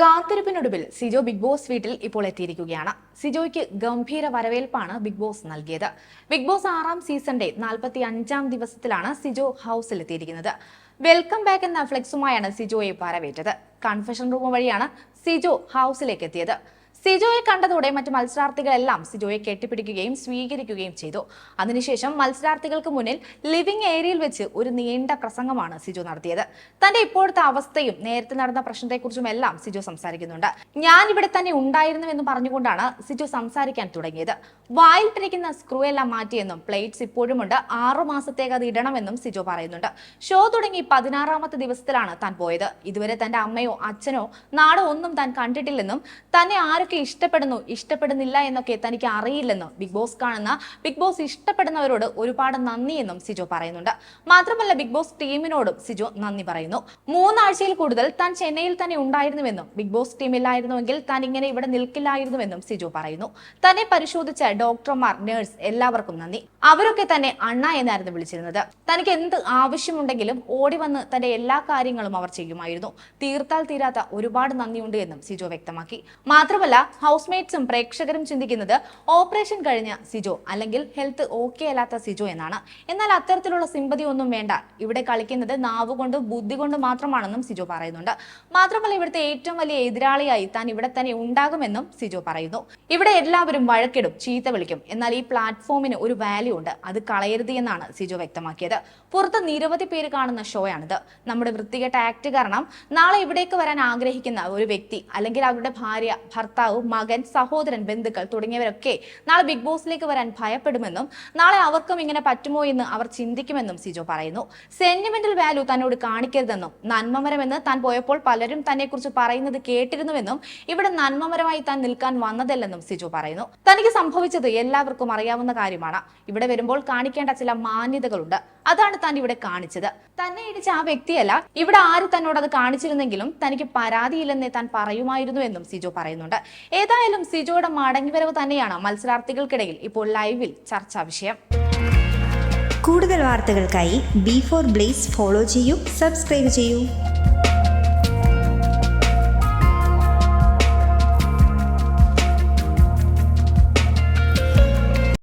കാത്തിരിപ്പിനൊടുവിൽ Sijo big boss വീട്ടിൽ ഇപ്പോൾ എത്തിയിരിക്കുകയാണ്. സിജോയ്ക്ക് ഗംഭീര വരവേൽപ്പാണ് ബിഗ് ബോസ് നൽകിയത്. ബിഗ് ബോസ് ആറാം സീസണിന്റെ നാൽപ്പത്തി അഞ്ചാം ദിവസത്തിലാണ് സിജോ ഹൗസിൽ എത്തിയിരിക്കുന്നത്. വെൽക്കം ബാക്ക് എന്ന ഫ്ലെക്സുമായാണ് സിജോയെ വരവേറ്റത്. കൺഫെഷൻ റൂം വഴിയാണ് സിജോ ഹൗസിലേക്ക് എത്തിയത്. സിജോയെ കണ്ടതോടെ മറ്റു മത്സരാർത്ഥികളെല്ലാം സിജോയെ കെട്ടിപ്പിടിക്കുകയും സ്വീകരിക്കുകയും ചെയ്തു. അതിനുശേഷം മത്സരാർത്ഥികൾക്ക് മുന്നിൽ ലിവിംഗ് ഏരിയയിൽ വെച്ച് ഒരു നീണ്ട പ്രസംഗമാണ് സിജോ നടത്തിയത്. തന്റെ ഇപ്പോഴത്തെ അവസ്ഥയും നേരത്തെ നടന്ന പ്രശ്നത്തെക്കുറിച്ചും എല്ലാം സിജോ സംസാരിക്കുന്നുണ്ട്. ഞാൻ ഇവിടെ തന്നെ ഉണ്ടായിരുന്നുവെന്ന് പറഞ്ഞുകൊണ്ടാണ് സിജോ സംസാരിക്കാൻ തുടങ്ങിയത്. വായിലിട്ടിരിക്കുന്ന സ്ക്രൂ എല്ലാം മാറ്റിയെന്നും പ്ലേറ്റ്സ് ഇപ്പോഴുമുണ്ട് ആറു മാസത്തേക്ക് അത് ഇടണമെന്നും സിജോ പറയുന്നുണ്ട്. ഷോ തുടങ്ങി പതിനാറാമത്തെ ദിവസത്തിലാണ് താൻ പോയത്. ഇതുവരെ തന്റെ അമ്മയോ അച്ഛനോ നാടോ ഒന്നും താൻ കണ്ടിട്ടില്ലെന്നും തന്നെ ആരൊക്കെ ഇഷ്ടപ്പെടുന്നു ഇഷ്ടപ്പെടുന്നില്ല എന്നൊക്കെ തനിക്ക് അറിയില്ലെന്നും ബിഗ് ബോസ് കാണുന്ന ബിഗ് ബോസ് ഇഷ്ടപ്പെടുന്നവരോട് ഒരുപാട് നന്ദിയെന്നും സിജോ പറയുന്നുണ്ട്. മാത്രമല്ല ബിഗ് ബോസ് ടീമിനോടും സിജോ നന്ദി പറയുന്നു. മൂന്നാഴ്ചയിൽ കൂടുതൽ താൻ ചെന്നൈയിൽ തന്നെ ഉണ്ടായിരുന്നുവെന്നും ബിഗ് ബോസ് ടീമില്ലായിരുന്നുവെങ്കിൽ താൻ ഇങ്ങനെ ഇവിടെ നിൽക്കില്ലായിരുന്നുവെന്നും സിജോ പറയുന്നു. തന്നെ പരിശോധിച്ച ഡോക്ടർമാർ നേഴ്സ് എല്ലാവർക്കും നന്ദി. അവരൊക്കെ തന്നെ അണ്ണ എന്നായിരുന്നു വിളിച്ചിരുന്നത്. തനിക്ക് എന്ത് ആവശ്യമുണ്ടെങ്കിലും ഓടി വന്ന് തന്റെ എല്ലാ കാര്യങ്ങളും അവർ ചെയ്യുമായിരുന്നു. തീർത്താൽ തീരാത്ത ഒരുപാട് നന്ദിയുണ്ട് എന്നും സിജോ വ്യക്തമാക്കി. മാത്രമല്ല ഹൗസ് മേറ്റ്സും പ്രേക്ഷകരും ചിന്തിക്കുന്നത് ഓപ്പറേഷൻ കഴിഞ്ഞ സിജോ അല്ലെങ്കിൽ ഹെൽത്ത് ഓക്കെ അല്ലാത്ത സിജോ എന്നാണ്. എന്നാൽ അത്തരത്തിലുള്ള സിമ്പതി ഒന്നും വേണ്ട. ഇവിടെ കളിക്കുന്നത് നാവ് കൊണ്ടും ബുദ്ധി കൊണ്ടും മാത്രമാണെന്നും സിജോ പറയുന്നുണ്ട്. മാത്രമല്ല ഇവിടുത്തെ ഏറ്റവും വലിയ എതിരാളിയായി താൻ ഇവിടെ തന്നെ ഉണ്ടാകുമെന്നും സിജോ പറയുന്നു. ഇവിടെ എല്ലാവരും വഴക്കിടും ചീത്ത വിളിക്കും. എന്നാൽ ഈ പ്ലാറ്റ്ഫോമിന് ഒരു വാല്യൂ ഉണ്ട്. അത് കളയരുത് എന്നാണ് സിജോ വ്യക്തമാക്കിയത്. പുറത്ത് നിരവധി പേര് കാണുന്ന ഷോയാണിത് നമ്മുടെ വൃത്തികെട്ട ആക്ട് കാരണം നാളെ ഇവിടേക്ക് വരാൻ ആഗ്രഹിക്കുന്ന ഒരു വ്യക്തി അല്ലെങ്കിൽ അവരുടെ ഭാര്യ ഭർത്താവ് മകൻ സഹോദരൻ ബന്ധുക്കൾ തുടങ്ങിയവരൊക്കെ നാളെ ബിഗ് ബോസിലേക്ക് വരാൻ ഭയപ്പെടുമെന്നും നാളെ അവർക്കും ഇങ്ങനെ പറ്റുമോ എന്ന് അവർ ചിന്തിക്കുമെന്നും സിജോ പറയുന്നു. സെന്റിമെന്റൽ വാല്യൂ തന്നോട് കാണിക്കരുതെന്നും നന്മമരമെന്ന് താൻ പോയപ്പോൾ പലരും തന്നെക്കുറിച്ച് പറയുന്നത് കേട്ടിരുന്നുവെന്നും ഇവിടെ നന്മമരമായി താൻ നിൽക്കാൻ വന്നതല്ലെന്നും സിജോ പറയുന്നു. തനിക്ക് സംഭവിച്ചത് എല്ലാവർക്കും അറിയാവുന്ന കാര്യമാണ്. ഇവിടെ വരുമ്പോൾ കാണിക്കേണ്ട ചില മാന്യതകളുണ്ട്. അതാണ് താൻ ഇവിടെ കാണിച്ചത്. തന്നെ ഇടിച്ച ആ വ്യക്തിയല്ല ഇവിടെ ആര് തന്നോട് അത് കാണിച്ചിരുന്നെങ്കിലും തനിക്ക് പരാതിയില്ലെന്നേ താൻ പറയുമായിരുന്നു എന്നും സിജോ പറയുന്നുണ്ട്. ഏതായാലും സിജോയുടെ മടങ്ങിവരവ് തന്നെയാണ് മത്സരാർത്ഥികൾക്കിടയിൽ ഇപ്പോൾ ലൈവിൽ ചർച്ചാ വിഷയം. കൂടുതൽ വാർത്തകൾക്കായി ബി ഫോർ ബ്ലേസ് ഫോളോ ചെയ്യൂ സബ്സ്ക്രൈബ് ചെയ്യൂ.